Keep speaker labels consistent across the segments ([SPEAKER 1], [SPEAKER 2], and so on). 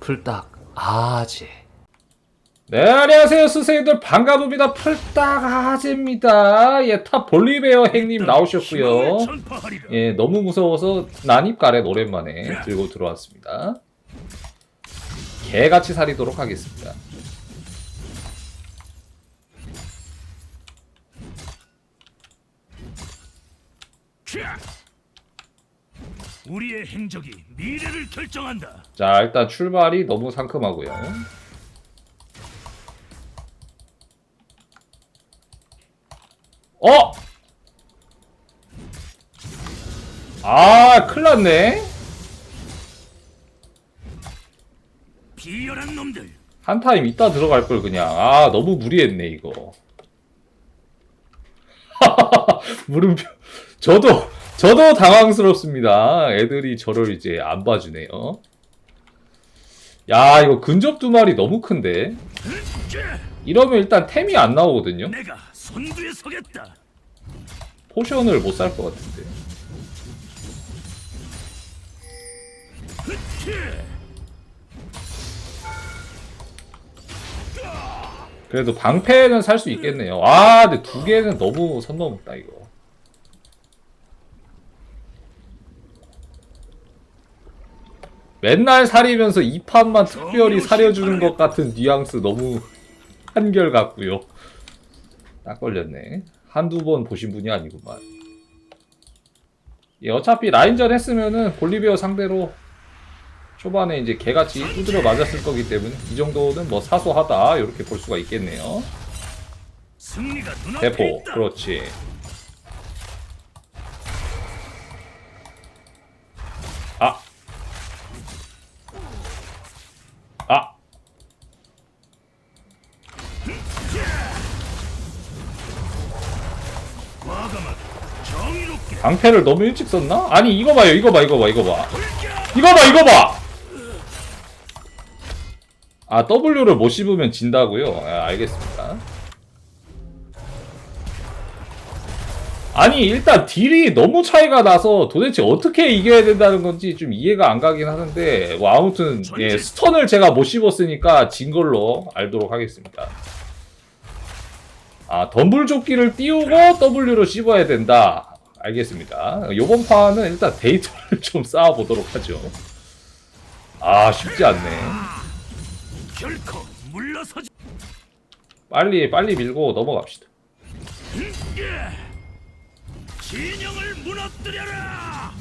[SPEAKER 1] 풀딱 아재
[SPEAKER 2] 네, 안녕하세요, 스세이들. 반갑습니다. 풀딱 아재입니다. 예, 탑 볼리베어 행님 나오셨고요. 예, 너무 무서워서 난입 가렛 오랜만에 들고 들어왔습니다. 개같이 살이도록 하겠습니다.
[SPEAKER 3] 우리의 행적이 미래를 결정한다.
[SPEAKER 2] 자, 일단 출발이 너무 상큼하고요. 어! 아, 큰일 났네.
[SPEAKER 3] 비열한 놈들.
[SPEAKER 2] 한 타임 있다 들어갈 걸 그냥. 아, 너무 무리했네, 이거. 물음표. 저도, 저도 당황스럽습니다. 애들이 저를 이제 안 봐주네요. 야, 이거 근접 두 마리 너무 큰데? 이러면 일단 템이 안 나오거든요? 포션을 못 살 것 같은데. 그래도 방패는 살 수 있겠네요. 아, 근데 두 개는 너무 선 넘었다, 이거. 맨날 사리면서 이 판만 특별히 사려주는 것 같은 뉘앙스 너무 한결 같고요. 딱 걸렸네. 한두 번 보신 분이 아니구만. 예, 어차피 라인전 했으면은 볼리비아 상대로 초반에 이제 개같이 두드려 맞았을 거기 때문에 이 정도는 뭐 사소하다 이렇게 볼 수가 있겠네요. 대포. 그렇지. 방패를 너무 일찍 썼나? 아니 이거 봐요, 이거 봐, 이거 봐, 이거 봐, 이거 봐, 이거 봐. 아 W를 못 씹으면 진다고요? 아, 알겠습니다. 아니 일단 딜이 너무 차이가 나서 도대체 어떻게 이겨야 된다는 건지 좀 이해가 안 가긴 하는데 뭐 아무튼 예, 스턴을 제가 못 씹었으니까 진 걸로 알도록 하겠습니다. 아 덤블 조끼를 띄우고 W로 씹어야 된다. 알겠습니다. 요번 판은 일단 데이터를 좀 쌓아보도록 하죠. 아 쉽지 않네. 빨리 빨리 밀고 넘어갑시다.
[SPEAKER 3] 진영을 무너뜨려라.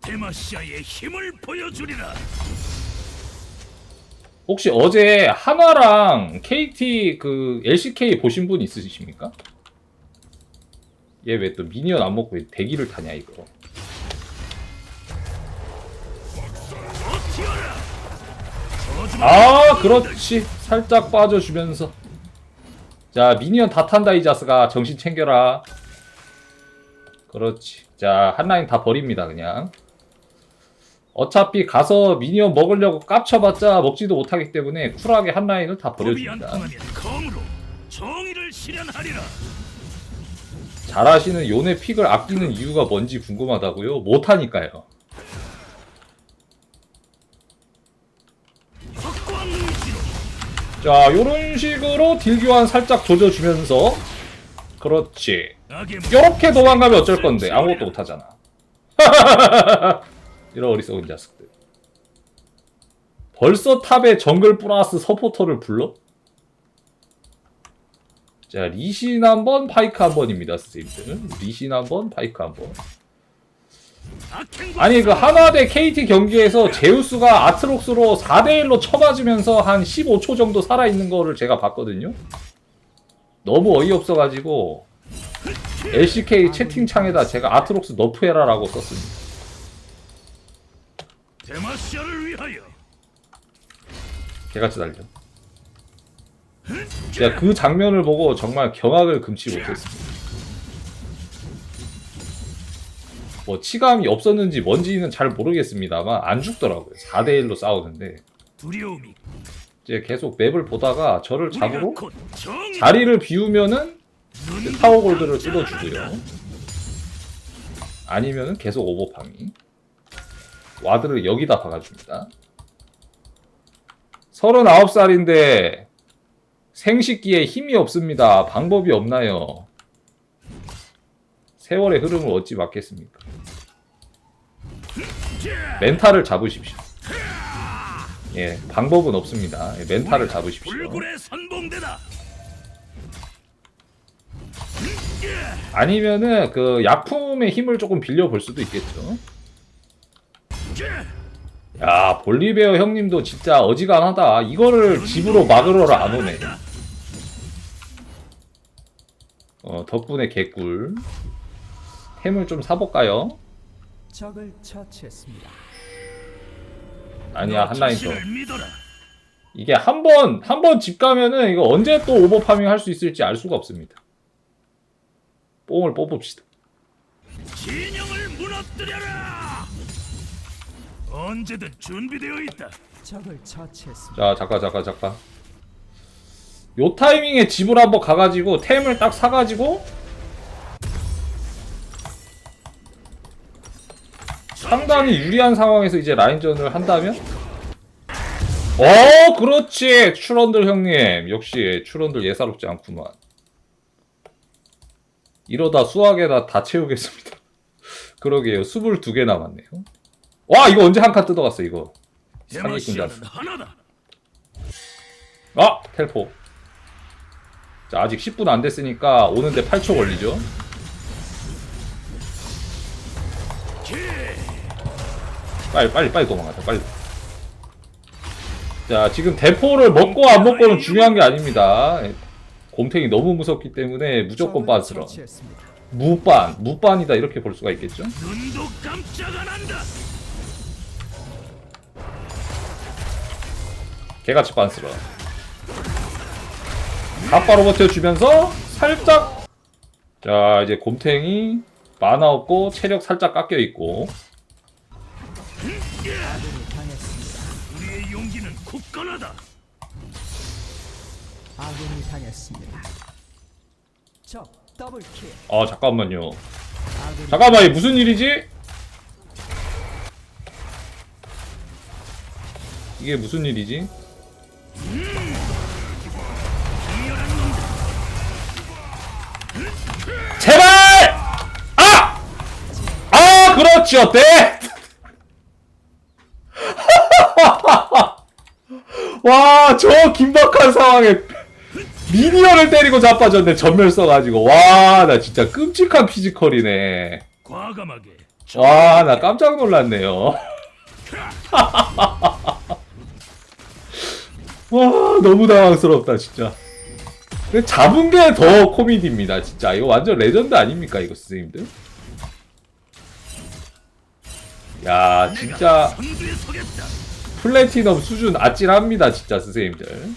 [SPEAKER 3] 데마시아의 힘을 보여주리라.
[SPEAKER 2] 혹시 어제 한화랑 KT 그 LCK 보신 분 있으십니까? 얘 왜 또 미니언 안 먹고 왜 대기를 타냐 이거. 아 그렇지 살짝 빠져주면서 자 미니언 다 탄다 이 자스가 정신 챙겨라. 그렇지. 자 한 라인 다 버립니다 그냥. 어차피 가서 미니언 먹으려고 깝쳐봤자 먹지도 못하기 때문에 쿨하게 한 라인을 다 버려줍니다. 잘하시는 요네 픽을 아끼는 이유가 뭔지 궁금하다고요? 못하니까요. 자, 요런 식으로 딜 교환 살짝 조져주면서 그렇지. 요렇게 도망가면 어쩔 건데 아무것도 못하잖아. 이런 어리석은 자식들. 벌써 탑에 정글 플러스 서포터를 불러? 자, 리신 한 번, 파이크 한 번입니다, 선생님들. 리신 한 번, 파이크 한 번. 아니 그 한화 대 KT 경기에서 제우스가 아트록스로 4대1로 쳐맞으면서 한 15초 정도 살아있는 거를 제가 봤거든요. 너무 어이없어가지고 LCK 채팅창에다 제가 아트록스 너프해라라고 썼습니다.
[SPEAKER 3] 데마시아를 위하여
[SPEAKER 2] 개같이 달려. 제가 그 장면을 보고 정말 경악을 금치 못했습니다. 뭐 치감이 없었는지 뭔지는 잘 모르겠습니다만 안 죽더라고요. 4대 1로 싸우는데
[SPEAKER 3] 두려움이
[SPEAKER 2] 이제 계속 맵을 보다가 저를
[SPEAKER 3] 정의
[SPEAKER 2] 자리를 비우면은
[SPEAKER 3] 눈
[SPEAKER 2] 타워 골드를 뜯어주고요. 아니면은 계속 오버팡이. 와드를 여기다 박아줍니다. 39살인데 생식기에 힘이 없습니다. 방법이 없나요? 세월의 흐름을 어찌 막겠습니까? 멘탈을 잡으십시오. 예, 방법은 없습니다. 예, 멘탈을 잡으십시오. 아니면은 그 약품의 힘을 조금 빌려 볼 수도 있겠죠. 야 볼리베어 형님도 진짜 어지간하다. 이거를 집으로 막으러를 안 오네. 어 덕분에 개꿀. 템을 좀 사볼까요?
[SPEAKER 4] 적을 처치했습니다.
[SPEAKER 2] 아니야 한 라인 더. 이게 한 번 한 번 집 가면은 이거 언제 또 오버파밍 할 수 있을지 알 수가 없습니다. 뽕을 뽑읍시다.
[SPEAKER 3] 진영을 무너뜨려라. 언제든 준비되어 있다.
[SPEAKER 4] 적을 처치했습니다.
[SPEAKER 2] 자 잠깐 잠깐 잠깐 요 타이밍에 집을 한번 가가지고 템을 딱 사가지고 상당히 유리한 상황에서 이제 라인전을 한다면? 어 그렇지! 추런들 형님. 역시 추런들 예사롭지 않구만. 이러다 수학에다 다 채우겠습니다. 그러게요. 22개 남았네요 와 이거 언제 한 칸 뜯어갔어 이거 잡
[SPEAKER 3] 하나다.
[SPEAKER 2] 아! 텔포. 자, 아직 10분 안 됐으니까 오는데 8초 걸리죠. 빨리, 빨리, 빨리 도망가자, 빨리. 자, 지금 대포를 먹고 안 먹고는 중요한 게 아닙니다. 곰탱이 너무 무섭기 때문에 무조건.
[SPEAKER 4] 처치했습니다.
[SPEAKER 2] 무반, 무반이다 이렇게 볼 수가 있겠죠.
[SPEAKER 3] 눈도 깜짝 안
[SPEAKER 2] 빤스러. 갑바로 버텨주면서 살짝 자 이제 곰탱이 만화 없고 체력 살짝 깎여 있고
[SPEAKER 4] 아군이 당했습니다.
[SPEAKER 3] 우리의 용기는 굳건하다.
[SPEAKER 4] 아군이 당했습니다. 적 더블 킬.
[SPEAKER 2] 아 잠깐만요
[SPEAKER 4] 아군이
[SPEAKER 2] 잠깐만 이게 무슨 일이지 이게 무슨 일이지 제발! 아! 아 그렇지 어때? 와 저 긴박한 상황에 미니언을 때리고 자빠졌네 전멸 써가지고. 와 나 진짜 끔찍한 피지컬이네.
[SPEAKER 3] 과감하게.
[SPEAKER 2] 와 나 깜짝 놀랐네요 와 너무 당황스럽다 진짜. 근데 잡은 게 더 코미디입니다 진짜. 이거 완전 레전드 아닙니까 이거 선생님들? 야 진짜. 플래티넘 수준 아찔합니다 진짜 선생님들.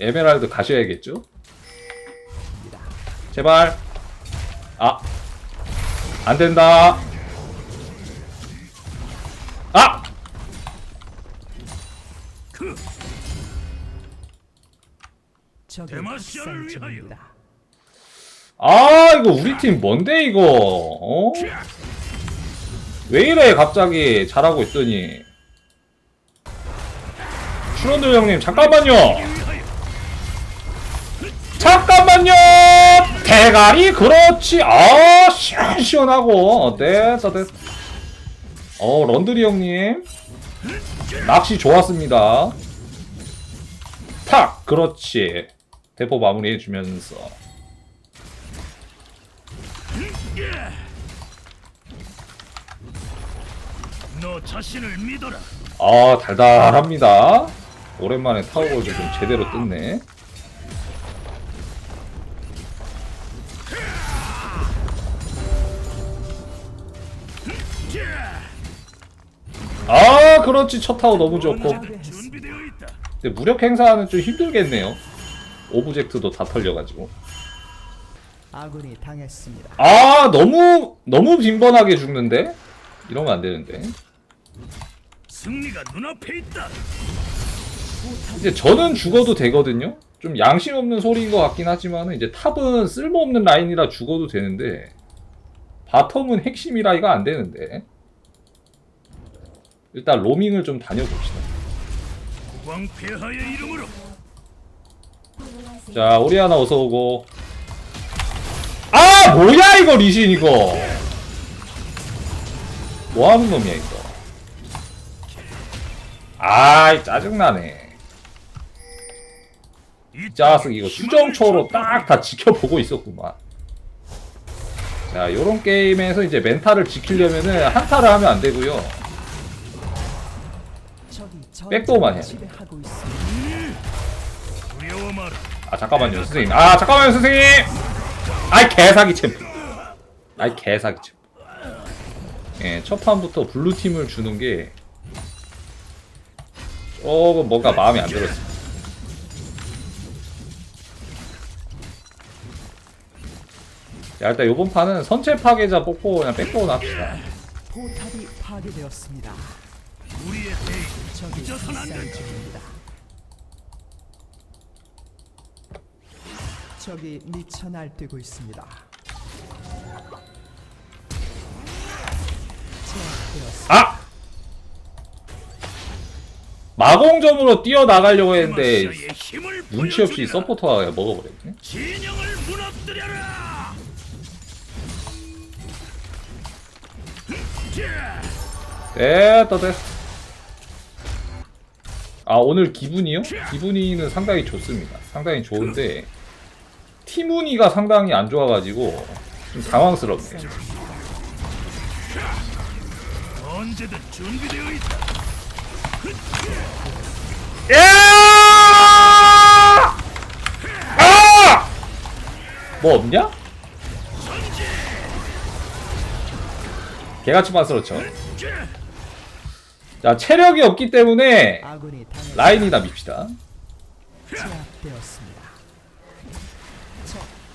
[SPEAKER 2] 에메랄드 가셔야겠죠? 제발. 아. 안된다. 아
[SPEAKER 3] 데마시아를
[SPEAKER 4] 학살
[SPEAKER 3] 위하여.
[SPEAKER 2] 아 이거 우리 팀 뭔데 이거? 어? 왜 이래 갑자기 잘하고 있더니. 슈런들 형님 잠깐만요. 잠깐만요! 대가리 그렇지. 아 시원시원하고. 어, 됐어 됐어 어 런드리 형님. 낚시 좋았습니다. 탁 그렇지 대포 마무리 해주면서.
[SPEAKER 3] 너 자신을 믿어라.
[SPEAKER 2] 아 달달합니다. 오랜만에 타워골드 좀 제대로 뜯네. 아 그렇지. 첫 타워 너무 좋고.
[SPEAKER 3] 언제든 준비되어 있다.
[SPEAKER 2] 근데 무력 행사는 좀 힘들겠네요 오브젝트도 다 털려가지고
[SPEAKER 4] 아군이 당했습니다.
[SPEAKER 2] 아 너무 너무 빈번하게 죽는데 이러면 안 되는데
[SPEAKER 3] 승리가 눈앞에 있다.
[SPEAKER 2] 이제 저는 죽어도 되거든요. 좀 양심 없는 소리인 것 같긴 하지만 이제 탑은 쓸모없는 라인이라 죽어도 되는데 바텀은 핵심이라 이거 안 되는데 일단 로밍을 좀 다녀봅시다.
[SPEAKER 3] 국왕 폐하의 이름으로
[SPEAKER 2] 자, 오리아나 어서 오고. 아, 뭐야 이거 리신 이거. 뭐 하는 놈이야 이거. 아이 짜증나네.
[SPEAKER 3] 이
[SPEAKER 2] 짜스 이거 수정초로 딱 다 지켜보고 있었구만. 자, 요런 게임에서 이제 멘탈을 지키려면은 한타를 하면 안 되고요.
[SPEAKER 4] 적이
[SPEAKER 2] 백도어만 해야 돼.
[SPEAKER 4] 지배하고 있습니다.
[SPEAKER 3] 두려워 마라.
[SPEAKER 2] 아 잠깐만요 선생님. 아 잠깐만요 선생님! 아이 개사기 챔프. 아이 개사기 챔프. 예첫 판부터 블루팀을 주는 게 조금 뭔가 마음에 안 들었습니다 자 일단 요번 판은 선체 파괴자 뽑고 그냥 백도어 합시다.
[SPEAKER 4] 포탑이 파괴되었습니다.
[SPEAKER 3] 우리의
[SPEAKER 4] 적이
[SPEAKER 3] 잊어선 안 된다.
[SPEAKER 4] 중입니다. 적이 미쳐 날뛰고 있습니다. 제압되었습니다.
[SPEAKER 2] 아! 마공점으로 뛰어나가려고 했는데 눈치 없이. 서포터가 먹어버렸네
[SPEAKER 3] 진영을 무너뜨려라. 자,
[SPEAKER 2] 됐다 됐다 아 오늘 기분이요? 기분이는 상당히 좋습니다 상당히 좋은데 티무니가 상당히 안 좋아가지고 좀 당황스럽네요
[SPEAKER 3] 언제든 준비되어 있다.
[SPEAKER 2] 야! 아! 뭐 없냐? 개같이 만스럽죠
[SPEAKER 3] 자,
[SPEAKER 2] 자 체력이 없기 때문에 라인이나 밉시다
[SPEAKER 4] 제압되었습니다. 적 더블
[SPEAKER 3] 저주받을 악당 놈들.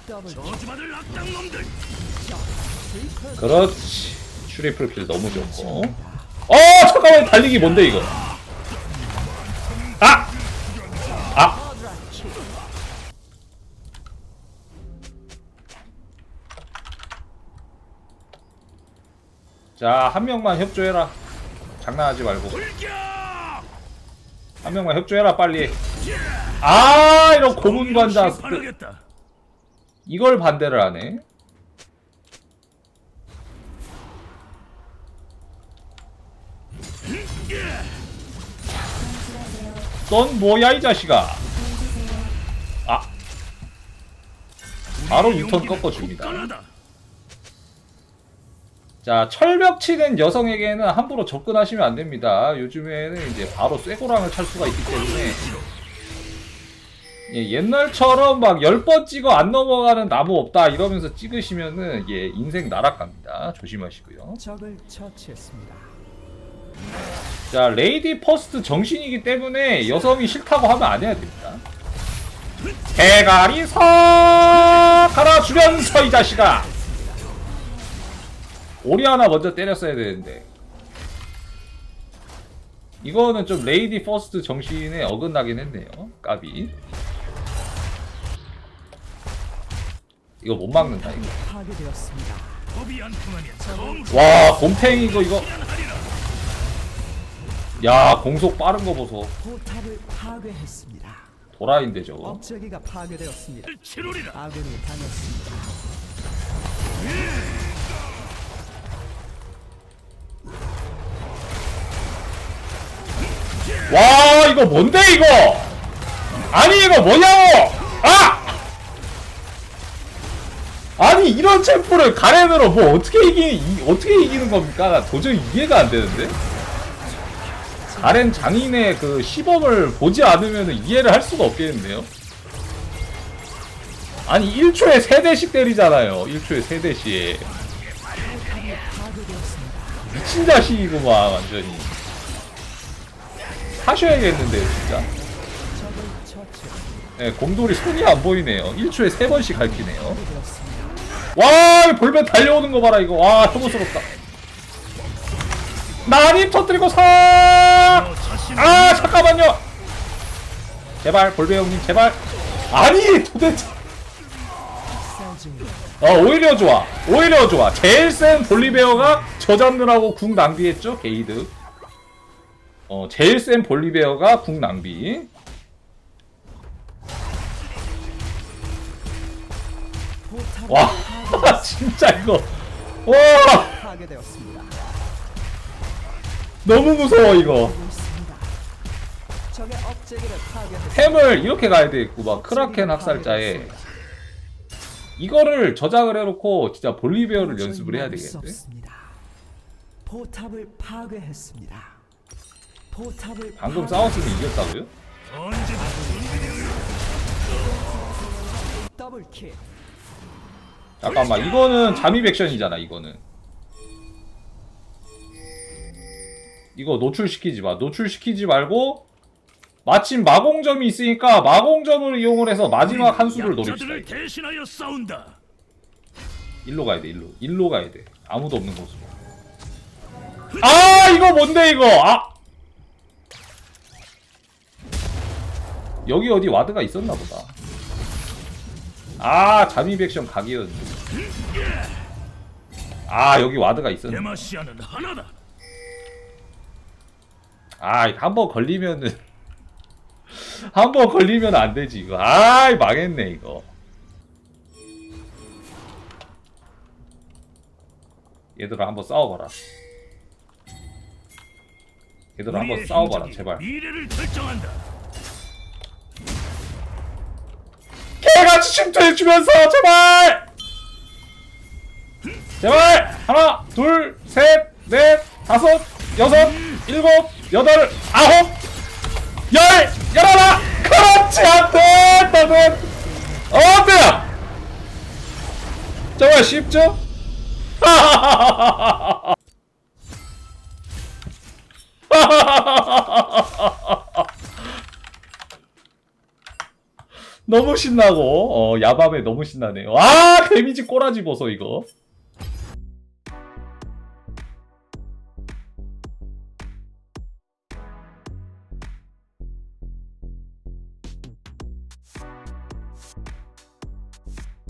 [SPEAKER 2] 그렇지 슈리플 킬 너무 좋고 어 잠깐만 달리기 뭔데 이거 아! 아! 자 한 명만 협조해라 장난하지 말고! 한 명만 협조해라 빨리 아 이런 고문 관자
[SPEAKER 3] 심판하겠다.
[SPEAKER 2] 이걸 반대를 하네. 넌 뭐야 이 자식아? 아. 바로 유턴 꺾어줍니다. 자 철벽 치는 여성에게는 함부로 접근하시면 안 됩니다. 요즘에는 이제 바로 쇠고랑을 찰 수가 있기 때문에 예, 옛날처럼 막 10번 찍어 안 넘어가는 나무 없다 이러면서 찍으시면은 예, 인생 나락갑니다. 조심하시고요.
[SPEAKER 4] 적을 처치했습니다.
[SPEAKER 2] 자 레이디 퍼스트 정신이기 때문에 여성이 싫다고 하면 안 해야 됩니다. 대가리 석 갈아주면서 이 자식아! 오리 하나 먼저 때렸어야 되는데. 이거는 좀 레이디 퍼스트 정신에 어긋나긴 했네요. 까비 이거 못 막는다 이거 와 곰탱이 이거 이거 야 공속 빠른 거 보소
[SPEAKER 4] 포탑을 파괴했습니다.
[SPEAKER 2] 도라인데 저거
[SPEAKER 4] 업적이가 파괴되었습니다.
[SPEAKER 3] 치루리라.
[SPEAKER 4] 아군이 당했습니다.
[SPEAKER 2] 와 이거 뭔데 이거 아니 이거 뭐냐고 아 아니 이런 챔프를 가렌으로 뭐 어떻게 이기 이, 어떻게 이기는 겁니까 나 도저히 이해가 안 되는데 가렌 장인의 그 시범을 보지 않으면 이해를 할 수가 없겠는데요 아니 1초에 3대씩 때리잖아요 1초에 3대씩
[SPEAKER 4] 파괴되었습니다.
[SPEAKER 2] 미친 자식이구만 완전히 하셔야겠는데요 진짜. 네, 곰돌이 손이 안 보이네요 1초에 3번씩 갈기네요. 와, 이 볼배 달려오는 거 봐라, 이거. 와, 혐오스럽다. 나님 터뜨리고 사!
[SPEAKER 3] 너 자신을
[SPEAKER 2] 아, 잠깐만요! 제발, 볼배 형님, 제발. 아니, 도대체. 어, 오히려 좋아. 오히려 좋아. 제일 센 볼리베어가 저 잡느라고 궁 낭비했죠, 게이드. 어, 제일 센 볼리베어가 궁 낭비.
[SPEAKER 4] 포탑이
[SPEAKER 2] 와, 진짜 이거. 와,
[SPEAKER 4] 파괴되었습니다.
[SPEAKER 2] 너무 무서워 이거.
[SPEAKER 4] 하고 있습니다. 적의 업체기를 파괴했습니다.
[SPEAKER 2] 템을 이렇게 가야 되겠고 막 크라켄 학살자에 이거를 저장을 해놓고 진짜 볼리베어를 연습을 해야
[SPEAKER 4] 수
[SPEAKER 2] 되겠는데.
[SPEAKER 4] 없습니다. 포탑을 파괴했습니다. 포탑을
[SPEAKER 2] 방금
[SPEAKER 4] 파괴-
[SPEAKER 2] 싸웠으면 이겼다고요?
[SPEAKER 3] 있다.
[SPEAKER 4] 더블 킬.
[SPEAKER 2] 잠깐만 이거는 잠입 액션이잖아 이거는. 이거 노출시키지 마. 노출시키지 말고 마침 마공점이 있으니까 마공점을 이용을 해서 마지막 한 수를 노립시다.
[SPEAKER 3] 약자들을
[SPEAKER 2] 이거.
[SPEAKER 3] 대신하여 싸운다.
[SPEAKER 2] 일로 가야 돼 일로. 일로 가야 돼. 아무도 없는 곳으로. 아 이거 뭔데 이거? 아 여기 어디 와드가 있었나 보다. 아 잠입 액션 각이었는데. 아 여기 와드가 있었네.
[SPEAKER 3] 데마시아는 하나다.
[SPEAKER 2] 아, 한번 걸리면은 한 번 걸리면 안 되지 이거. 아, 망했네 이거. 얘들아 한번 싸워봐라. 얘들아 한번
[SPEAKER 3] 우리의
[SPEAKER 2] 싸워봐라
[SPEAKER 3] 행적이
[SPEAKER 2] 제발.
[SPEAKER 3] 미래를 결정한다.
[SPEAKER 2] 침투해주면서 제발. 제발 하나, 둘, 셋, 넷, 다섯, 여섯, 일곱, 여덟, 아홉, 열, 열하나. 그렇지 안돼, 너는 어때요? 정말 쉽죠? 너무 신나고 어 야밤에 너무 신나네요. 아 데미지 꼬라지 보소 이거.